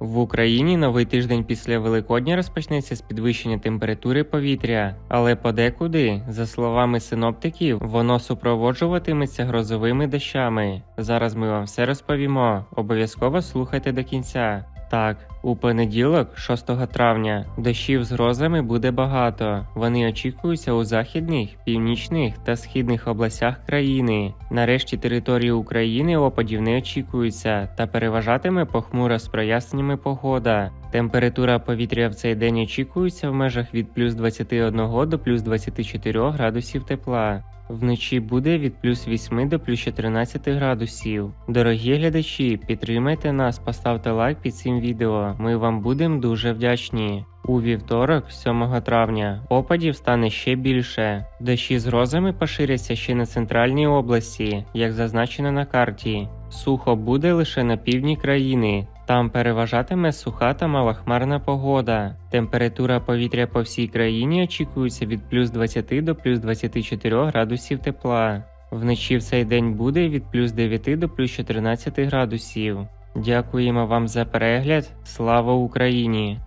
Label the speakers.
Speaker 1: В Україні новий тиждень після Великодня розпочнеться з підвищення температури повітря, але подекуди, за словами синоптиків, воно супроводжуватиметься грозовими дощами. Зараз ми вам все розповімо. Обов'язково слухайте до кінця. Так, у понеділок, 6 травня, дощів з грозами буде багато. Вони очікуються у західних, північних та східних областях країни. Нарешті території України опадів не очікується та переважатиме похмура з проясненнями погода. Температура повітря в цей день очікується в межах від плюс 21 до плюс 24 градусів тепла. Вночі буде від плюс 8 до плюс 14 градусів. Дорогі глядачі, підтримайте нас, поставте лайк під цим відео. Ми вам будемо дуже вдячні. У вівторок, 7 травня, опадів стане ще більше. Дощі з грозами поширяться ще на центральній області, як зазначено на карті. Сухо буде лише на півдні країни. Там переважатиме суха та малохмарна погода. Температура повітря по всій країні очікується від плюс 20 до плюс 24 градусів тепла. Вночі в цей день буде від плюс 9 до плюс 14 градусів. Дякуємо вам за перегляд. Слава Україні!